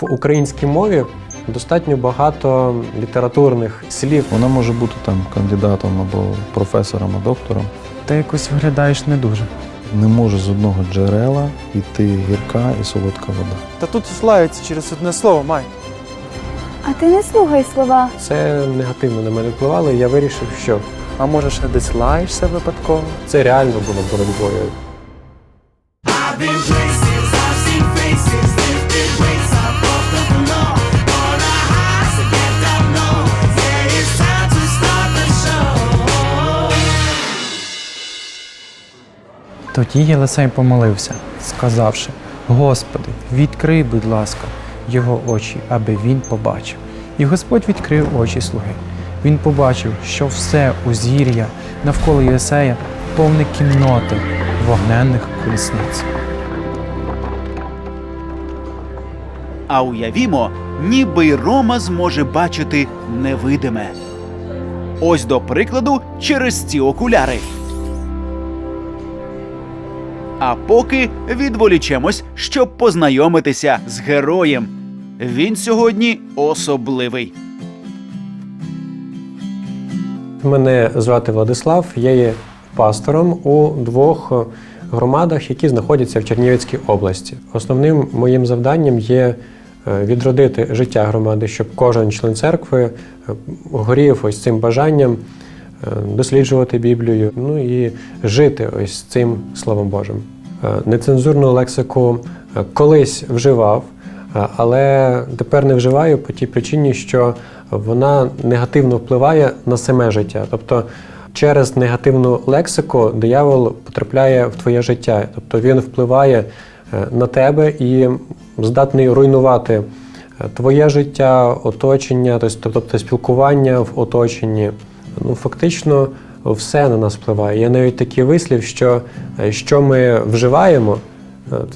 В українській мові достатньо багато літературних слів. Вона може бути там кандидатом або професором, або доктором. Ти якось виглядаєш не дуже. Не може з одного джерела йти гірка і солодка вода. Та тут славиться через одне слово, май. А ти не слухай слова. Це негативно на мене впливало, і я вирішив, що А може ще десь лаєшся випадково? це реально було боротьбою. Тоді Єлисей помолився, сказавши: Господи, відкрий, будь ласка, його очі, аби він побачив. І Господь відкрив очі слуги. Він побачив, що все узгір'я навколо Єлисея повне кімноти вогненних колісниць. А уявімо, ніби Рома зможе бачити невидиме. Ось до прикладу, через ці окуляри. А поки відволічемось, щоб познайомитися з героєм. Він сьогодні особливий. Мене звати Владислав, я є пастором у двох громадах, які знаходяться в Чернігівській області. Основним моїм завданням є е, відродити життя громади, щоб кожен член церкви е, горів ось цим бажанням досліджувати Біблію, ну і жити ось цим Словом Божим. Е, Нецензурну лексику е, колись вживав, е, але тепер не вживаю по тій причині, що вона негативно впливає на саме життя. Тобто через негативну лексику диявол потрапляє в твоє життя. Тобто він впливає е, на тебе і здатний руйнувати е, твоє життя, оточення, тобто тобто спілкування в оточенні. Ну, фактично, все на нас впливає. Є навіть такий вислів, що е, що ми вживаємо,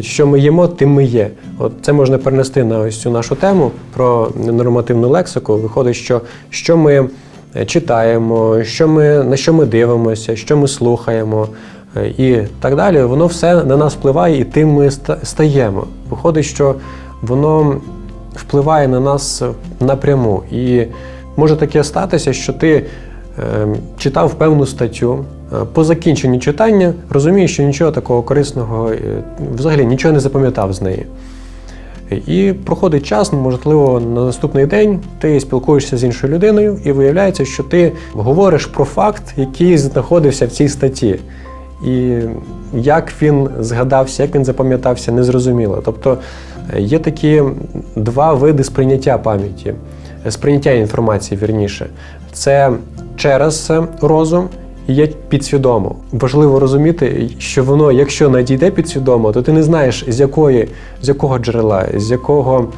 що ми їмо, тим ми є. От це можна перенести на ось цю нашу тему про ненормативну лексику. Виходить, що що ми е, читаємо, що ми, на що ми дивимося, що ми слухаємо е, і так далі, воно все на нас впливає, і тим ми стаємо. Виходить, що воно впливає на нас напряму. І може таке статися, що ти читав певну статтю. е, По закінченні читання розумієш, що нічого такого корисного, е, взагалі нічого не запам'ятав з неї. І проходить час, можливо, на наступний день ти спілкуєшся з іншою людиною, і виявляється, що ти говориш про факт, який знаходився в цій статті. І як він згадався, як він запам'ятався, незрозуміло. Тобто е, є такі два види сприйняття пам'яті, сприйняття інформації, вірніше. Це через розум і є підсвідомо. Важливо розуміти, що воно, якщо надійде підсвідомо, то ти не знаєш, з якої, з якого джерела, з якого,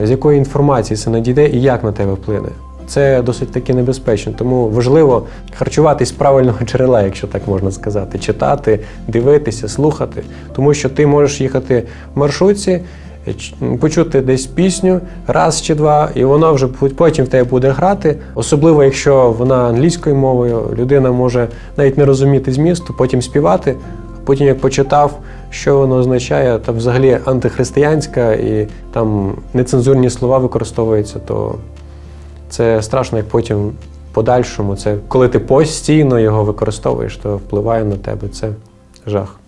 е, з якої інформації це надійде і як на тебе вплине. Це досить таки небезпечно, тому важливо харчуватись з правильного джерела, якщо так можна сказати, читати, дивитися, слухати, тому що ти можеш їхати в маршрутці, почути десь пісню раз чи два, і вона вже потім в тебе буде грати. Особливо, якщо вона англійською мовою, людина може навіть не розуміти змісту, потім співати. Потім, як почитав, що воно означає, там взагалі антихристиянська і там нецензурні слова використовуються, то це страшно, як потім подальшому. Це коли ти постійно його використовуєш, то впливає на тебе. Це жах.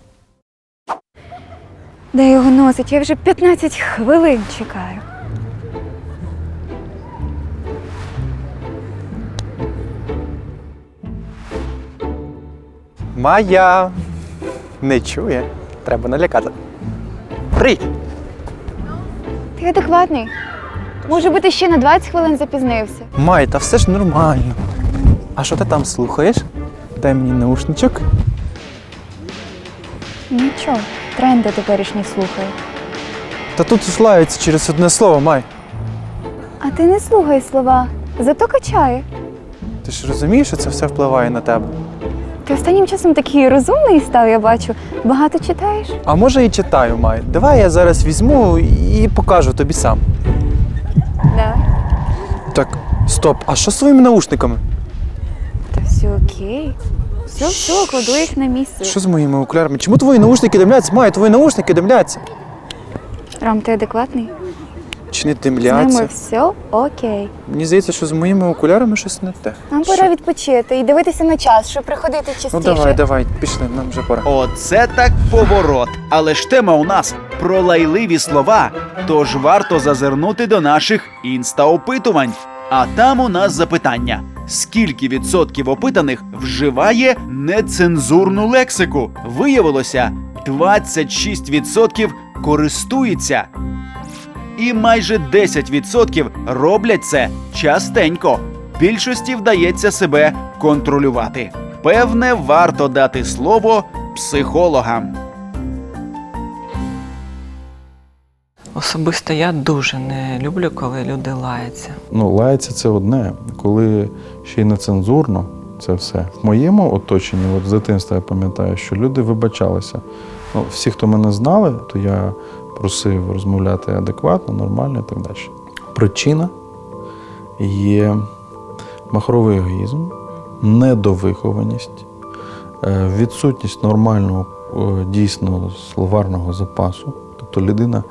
Де його носить? Я вже 15 хвилин чекаю. Майя не чує. Треба налякати. Привіт! Ти адекватний. Може бути, ще на 20 хвилин запізнився. Май, та все ж нормально. А що ти там слухаєш? Дай мені наушничок. Нічого, тренди теперішні слухаю. Та тут славиться через одне слово, Май. А ти не слухай слова, зато качає. Ти ж розумієш, що це все впливає на тебе? Ти останнім часом такий розумний став, я бачу. Багато читаєш? А може і читаю, Май. Давай я зараз візьму і покажу тобі сам. Давай. Так, стоп, а що з своїми наушниками? Та все окей. Все, все, кладу їх на місце. Що з моїми окулярами? Чому твої наушники димляться? Май, твої наушники димляться. Ром, ти адекватний? Чи не З ними димляться? все окей. Мені здається, що з моїми окулярами щось не те. Нам Що? пора відпочити і дивитися на час, щоб приходити частіше. Ну давай, давай, пішли, нам вже пора. Оце так поворот. Але ж тема у нас про лайливі слова. Тож варто зазирнути до наших інста-опитувань. А там у нас запитання: скільки відсотків опитаних вживає нецензурну лексику? Виявилося, 26% користується. І майже 10% роблять це частенько. Більшості вдається себе контролювати. Певне, варто дати слово психологам. Особисто я дуже не люблю, коли люди лаються. Ну, лається це одне, коли ще й нецензурно це все. В моєму оточенні, от з дитинства я пам'ятаю, що люди вибачалися. Ну, всі, хто мене знали, то я просив розмовляти адекватно, нормально і так далі. Причина є махровий егоїзм, недовихованість, е, відсутність нормального е, дійсно словарного запасу. Тобто людина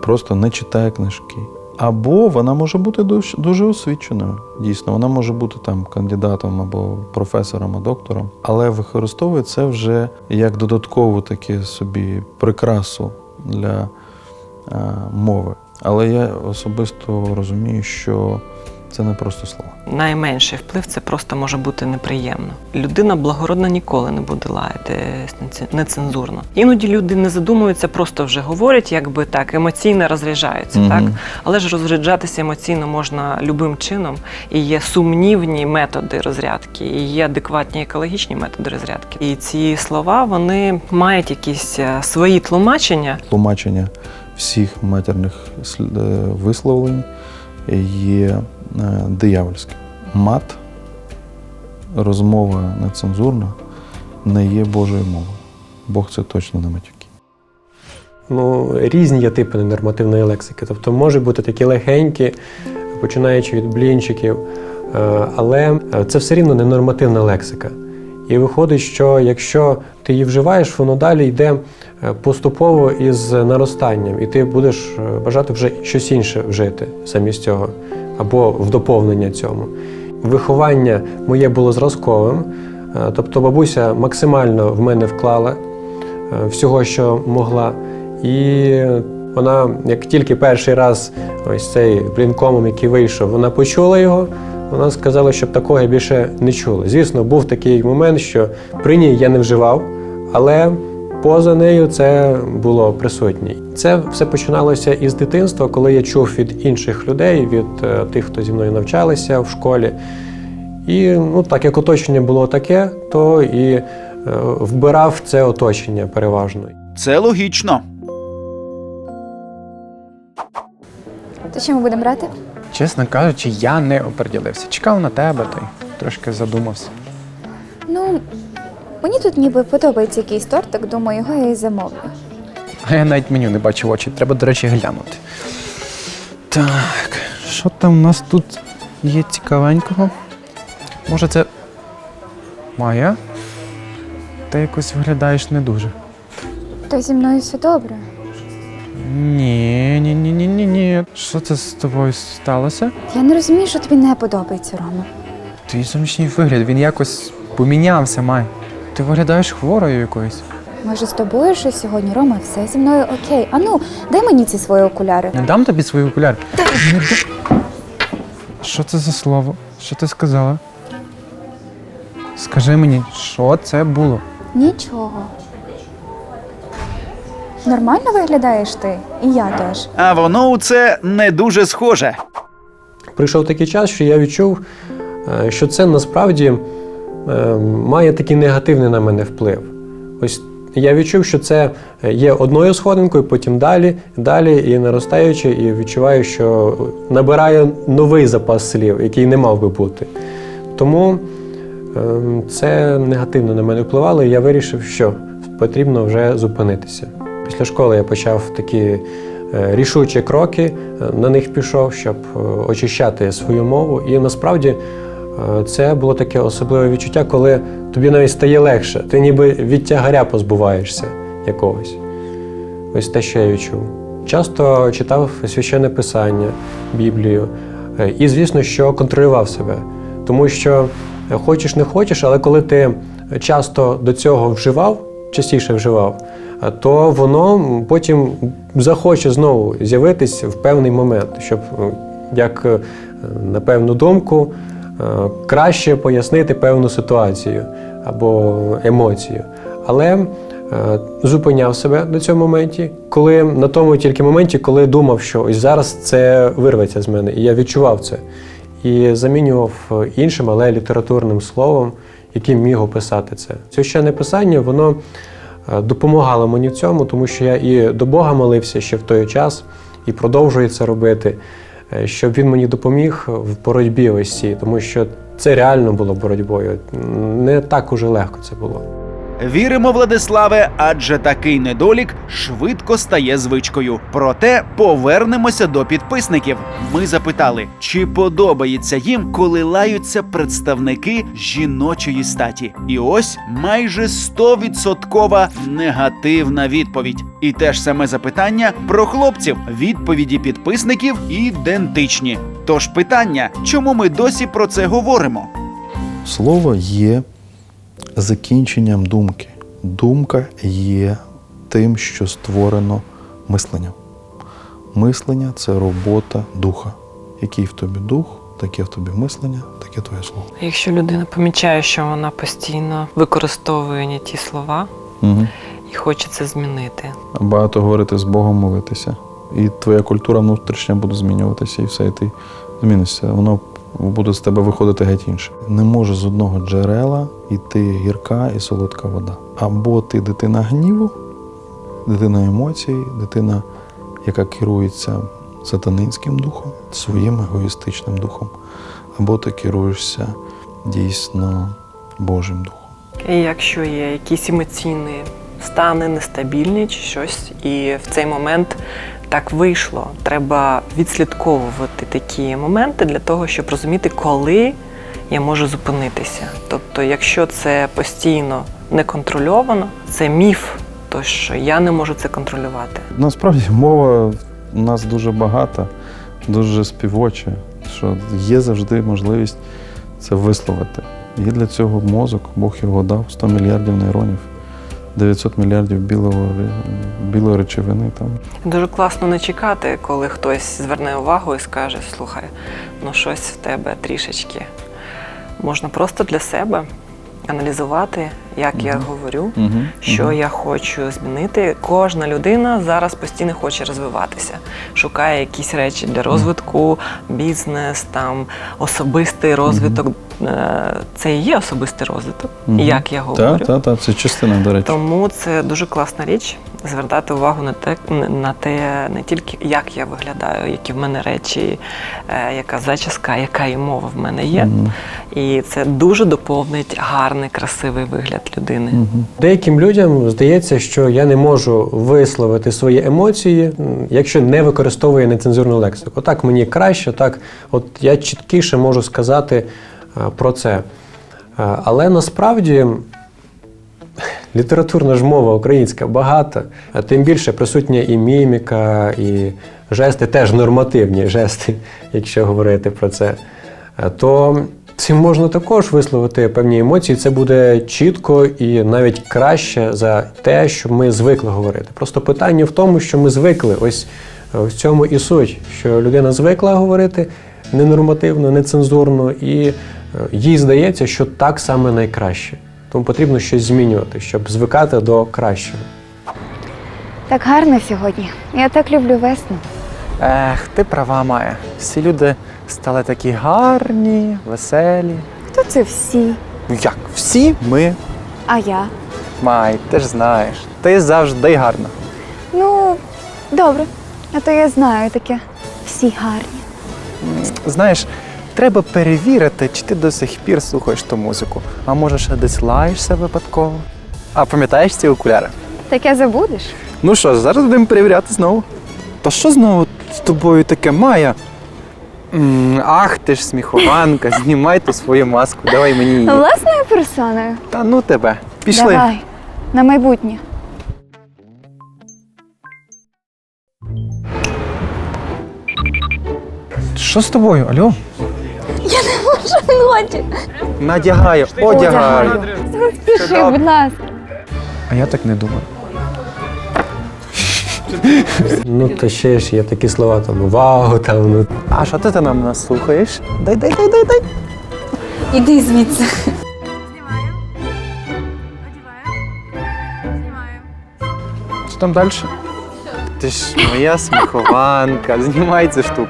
просто не читає книжки. Або вона може бути дуже, освіченою. Дійсно, вона може бути там кандидатом або професором, або доктором, але використовує це вже як додаткову таке собі прикрасу для е, мови. Але я особисто розумію, що це не просто слова. Найменший вплив це просто може бути неприємно. Людина благородна ніколи не буде лаяти нецензурно. Іноді люди не задумуються, просто вже говорять, якби так емоційно розряджаються, Мгм. так але ж розряджатися емоційно можна любим чином. І є сумнівні методи розрядки, і є адекватні екологічні методи розрядки. І ці слова вони мають якісь е, свої тлумачення, Тлумачення всіх матерних е, висловлень є е, диявольським. Мат, розмова нецензурна не є Божою мовою. Бог це точно не матюки. Ну, різні є типи ненормативної лексики. Тобто може бути такі легенькі, починаючи від блінчиків, е, але це все рівно ненормативна лексика. І виходить, що якщо ти її вживаєш, воно далі йде е, поступово із наростанням, і ти будеш е, бажати вже щось інше вжити замість цього, або в доповнення цьому. Виховання моє було зразковим, е, тобто бабуся максимально в мене вклала е, всього, що могла. І вона, як тільки перший раз ось цей блінкомом, який вийшов, вона почула його, вона сказала, щоб такого я більше не чула. Звісно, був такий момент, що при ній я не вживав, але поза нею це було присутнє. Це все починалося із дитинства, коли я чув від інших людей, від е, тих, хто зі мною навчалися в школі. І ну, так як оточення було таке, то і е, вбирав це оточення переважно. Це логічно. То що ми будемо брати? Чесно кажучи, я не оприділився. Чекав на тебе, й трошки задумався. Ну, мені тут ніби подобається якийсь тортик, думаю, його я і замовлю. А я навіть меню не бачив очі. Треба, до речі, глянути. Так, що там у нас тут є цікавенького? Може, це. Майя? Ти якось виглядаєш не дуже. То зі мною все добре. Ні, ні, ні, ні, ні, ні. Що це з тобою сталося? Я не розумію, що тобі не подобається, Рома. Твій зовнішній вигляд, він якось помінявся, Май. Ти виглядаєш хворою якоюсь. Може, з тобою щось сьогодні, Рома, все зі мною окей. Ану, дай мені ці свої окуляри. Не дам тобі свої окуляри. Не Що це за слово? Що ти сказала? Скажи мені, що це було? Нічого. Нормально виглядаєш ти? І я теж. А воно у це не дуже схоже. Прийшов такий час, що я відчув, е, що це насправді має такий негативний на мене вплив. Ось я відчув, що це є одною сходинкою, потім далі, далі і наростаючи, і відчуваю, що набираю новий запас слів, який не мав би бути. Тому е, це негативно на мене впливало, і я вирішив, що потрібно вже зупинитися. Після школи я почав такі е, рішучі кроки, е, на них пішов, щоб е, очищати свою мову. І насправді це було таке особливе відчуття, коли тобі навіть стає легше. Ти ніби від тягаря позбуваєшся якогось. Ось те, що я відчув. часто читав священне писання, Біблію. Е, І, звісно, що контролював себе. Тому що е, хочеш не хочеш, але коли ти часто до цього вживав, частіше вживав, е, то воно потім захоче знову з'явитись в певний момент, щоб е, як е, на певну думку е, краще пояснити певну ситуацію або емоцію. Але е, зупиняв себе до цього моменті, коли на тому тільки моменті, коли думав, що ось зараз це вирветься з мене, і я відчував це. І замінював е, іншим, але літературним словом, яким міг описати це. Священне писання, воно е, допомагало мені в цьому, тому що я і до Бога молився ще в той час, і продовжую це робити, е, щоб він мені допоміг в боротьбі ось цій, тому що це реально було боротьбою. Не так уже легко це було. Віримо, Владиславе, адже такий недолік швидко стає звичкою. Проте повернемося до підписників. Ми запитали, чи подобається їм, коли лаються представники жіночої статі. І ось майже 100% негативна відповідь. І те ж саме запитання про хлопців. Відповіді підписників ідентичні. Тож питання, чому ми досі про це говоримо? Слово є закінченням думки. Думка є тим, що створено мисленням. Мислення це робота духа. Який в тобі дух, таке в тобі мислення, таке твоє слово. Якщо людина помічає, що вона постійно використовує не ті слова Угу. і хоче це змінити. Багато говорити з Богом, молитися. І твоя культура внутрішня буде змінюватися, і все, і ти змінишся. Воно буде з тебе виходити геть інше. Не може з одного джерела йти гірка і солодка вода. Або ти дитина гніву, дитина емоцій, дитина, яка керується сатанинським духом, своїм егоїстичним духом, або ти керуєшся дійсно Божим духом. І якщо є якісь емоційні стани, нестабільні чи щось, і в цей момент так вийшло, треба відслідковувати такі моменти для того, щоб розуміти, коли я можу зупинитися. Тобто, якщо це постійно неконтрольовано, це міф, то що я не можу це контролювати. Насправді мова у нас дуже багата, дуже співоча, що є завжди можливість це висловити. Є для цього мозок, Бог його дав, 100 мільярдів нейронів, 900 мільярдів білого, білої речовини. Там. Дуже класно не чекати, коли хтось зверне увагу і скаже: слухай, ну щось в тебе трішечки. Можна просто для себе аналізувати, як я говорю, що я хочу змінити. Кожна людина зараз постійно хоче розвиватися, шукає якісь речі для розвитку, бізнес, там особистий розвиток. Е, Це і є особистий розвиток, як я говорю. Так, так, так, це частина, до речі. Тому це дуже класна річ звертати увагу на те, на те, не тільки як я виглядаю, які в мене речі, е, яка зачіска, яка і мова в мене є. Мгм. І це дуже доповнить гарний, красивий вигляд людини. Мгм. Деяким людям здається, що я не можу висловити свої емоції, якщо не використовую нецензурну лексику. Так мені краще, так от я чіткіше можу сказати е, про це. Е, Але насправді літературна ж мова українська багата, а тим більше присутня і міміка, і жести теж нормативні жести, якщо говорити про це. То цим можна також висловити певні емоції. Це буде чітко і навіть краще за те, що ми звикли говорити. Просто питання в тому, що ми звикли. Ось е, в цьому і суть, що людина звикла говорити ненормативно, нецензурно, і е, їй здається, що так саме найкраще. Тому потрібно щось змінювати, щоб звикати до кращого. Так гарно сьогодні. Я так люблю весну. Ех, ти права має. Всі люди стали такі гарні, веселі. Хто це всі? Ну як? Всі ми. А я? Май, ти ж знаєш. Ти завжди гарна. Ну, добре. А то я знаю таке. Всі гарні. Знаєш, треба перевірити, чи ти до сих пір слухаєш ту музику. А може, ще десь лаєшся випадково. А пам'ятаєш ці окуляри? Таке забудеш? Ну що ж, зараз будемо перевіряти знову. Та що знову з тобою таке Майя? М, Ах, ти ж сміхованка, знімай ту свою маску, давай мені її. Власною персоною. Та ну тебе. Пішли. Давай. На майбутнє. Що з тобою? Алло? Ночі. Надягаю, одягаю. Спіши, будь ласка. А я так не думаю. Ну, то ще ж є такі слова, там вау, там, ну, А що ти нам нас слухаєш? Дай, дай, дай, дай, дай. Іди звідси. Що там далі? Ти ж моя сміхованка, знімай цю штуку.